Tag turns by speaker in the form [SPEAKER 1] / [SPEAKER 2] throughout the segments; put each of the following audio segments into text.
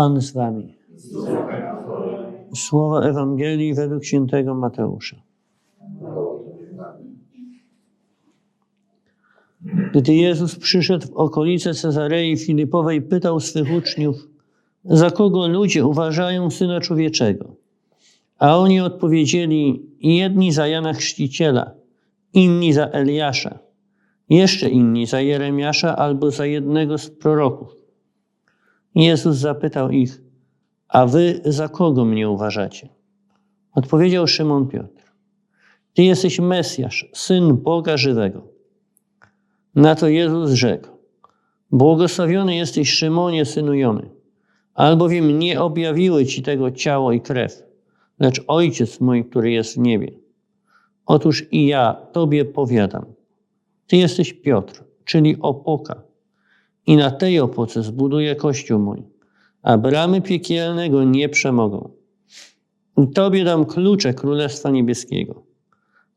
[SPEAKER 1] Pan z wami. Słowa Ewangelii według świętego Mateusza. Gdy Jezus przyszedł w okolice Cezarei Filipowej, pytał swych uczniów, za kogo ludzie uważają Syna Człowieczego? A oni odpowiedzieli, jedni za Jana Chrzciciela, inni za Eliasza, jeszcze inni za Jeremiasza albo za jednego z proroków. Jezus zapytał ich, a wy za kogo mnie uważacie? Odpowiedział Szymon Piotr, ty jesteś Mesjasz, Syn Boga żywego. Na to Jezus rzekł, błogosławiony jesteś Szymonie, synu Jony, albowiem nie objawiły ci tego ciało i krew, lecz Ojciec mój, który jest w niebie. Otóż i ja Tobie powiadam, Ty jesteś Piotr, czyli opoka, i na tej opoce zbuduję Kościół mój, a bramy piekielne go nie przemogą. I Tobie dam klucze Królestwa Niebieskiego.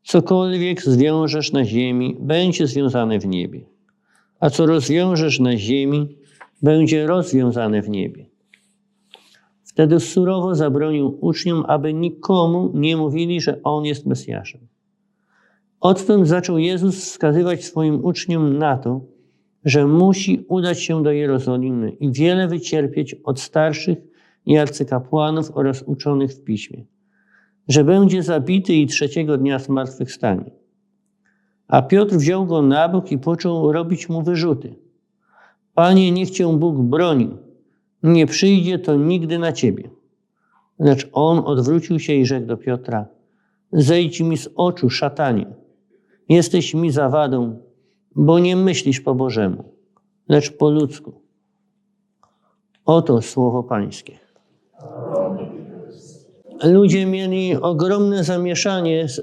[SPEAKER 1] Cokolwiek zwiążesz na ziemi, będzie związane w niebie, a co rozwiążesz na ziemi, będzie rozwiązane w niebie. Wtedy surowo zabronił uczniom, aby nikomu nie mówili, że On jest Mesjaszem. Odtąd zaczął Jezus wskazywać swoim uczniom na to, musi udać się do Jerozolimy i wiele wycierpieć od starszych i arcykapłanów oraz uczonych w piśmie, że będzie zabity i trzeciego dnia zmartwychwstanie. A Piotr wziął go na bok i począł robić mu wyrzuty. Panie, niech cię Bóg broni, nie przyjdzie to nigdy na ciebie. Lecz on odwrócił się i rzekł do Piotra: Zejdź mi z oczu, szatanie. Jesteś mi zawadą, bo nie myślisz po Bożemu, lecz po ludzku. Oto słowo Pańskie. Ludzie mieli ogromne zamieszanie z,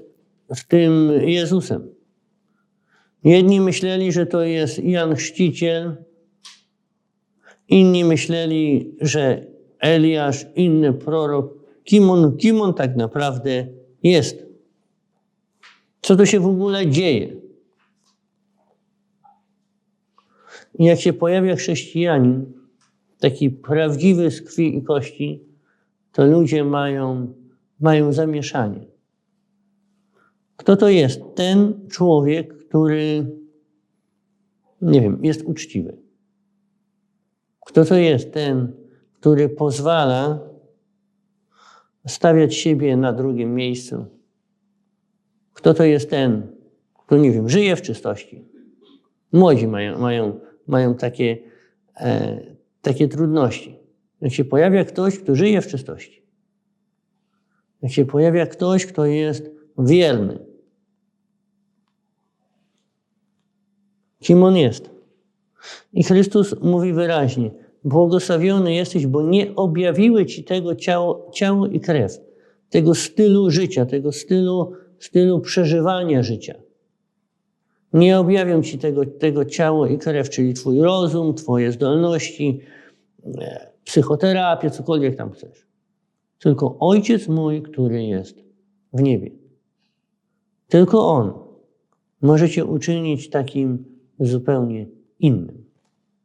[SPEAKER 1] z tym Jezusem. Jedni myśleli, że to jest Jan Chrzciciel, inni myśleli, że Eliasz, inny prorok. Kim on, kim on tak naprawdę jest? Co to się w ogóle dzieje? I jak się pojawia chrześcijanin, taki prawdziwy z krwi i kości, to ludzie mają, mają zamieszanie. Kto to jest? Ten człowiek, który, nie wiem, jest uczciwy. Kto to jest ten, który pozwala stawiać siebie na drugim miejscu? Kto to jest ten, kto, nie wiem, żyje w czystości? Młodzi mają, mają, mają takie, e, takie trudności. Jak się pojawia ktoś, kto żyje w czystości, jak się pojawia ktoś, kto jest wierny, kim on jest? I Chrystus mówi wyraźnie: Błogosławiony jesteś, bo nie objawiły ci tego ciało, ciało i krew, tego stylu życia, tego stylu, stylu przeżywania życia. Nie objawią ci tego, tego ciało i krew, czyli twój rozum, twoje zdolności, e, psychoterapię, cokolwiek tam chcesz. Tylko Ojciec mój, który jest w niebie. Tylko On może cię uczynić takim zupełnie innym.